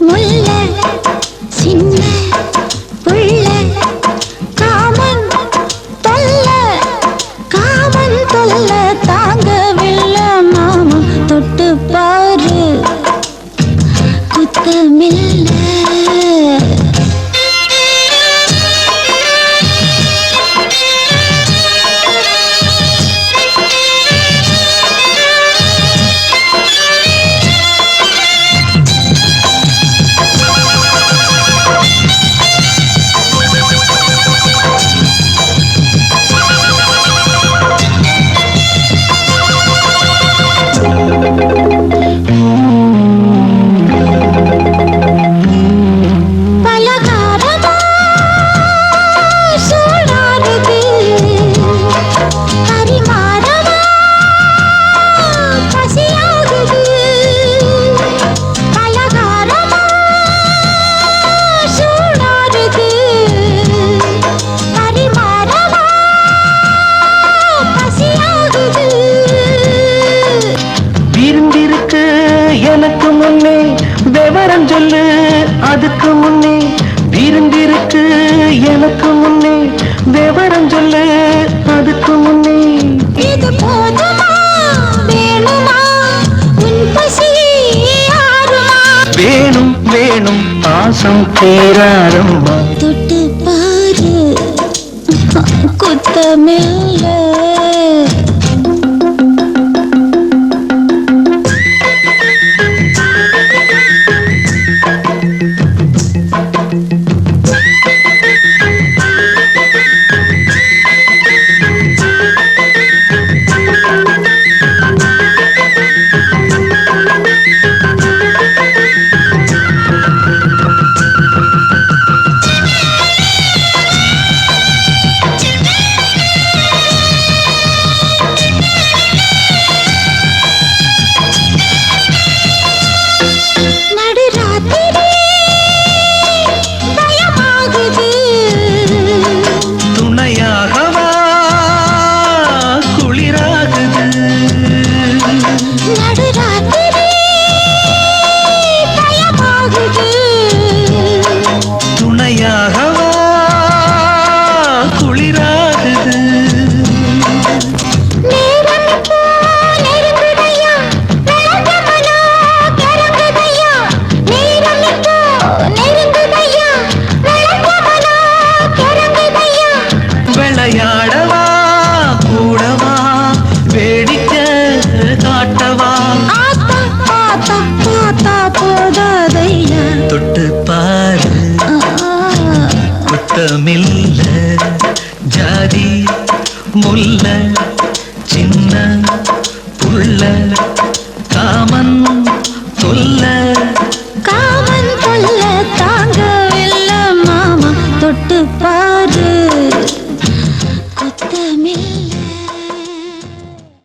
முல்ல சின்ன புள்ள காமன் தொல்ல காமன் தொல்ல தாங்கவில்ல மாமா தொட்டு பாரு குத்தமில்லை. பாசம் தீராதம்மா தொட்டு பாரு குத்தமில்லை குத்தமில்ல ஜாதி முல்ல சின்ன புள்ள காமன் தொல்ல. காமன் தொல்ல தாங்கவில்லை மாமா. தொட்டு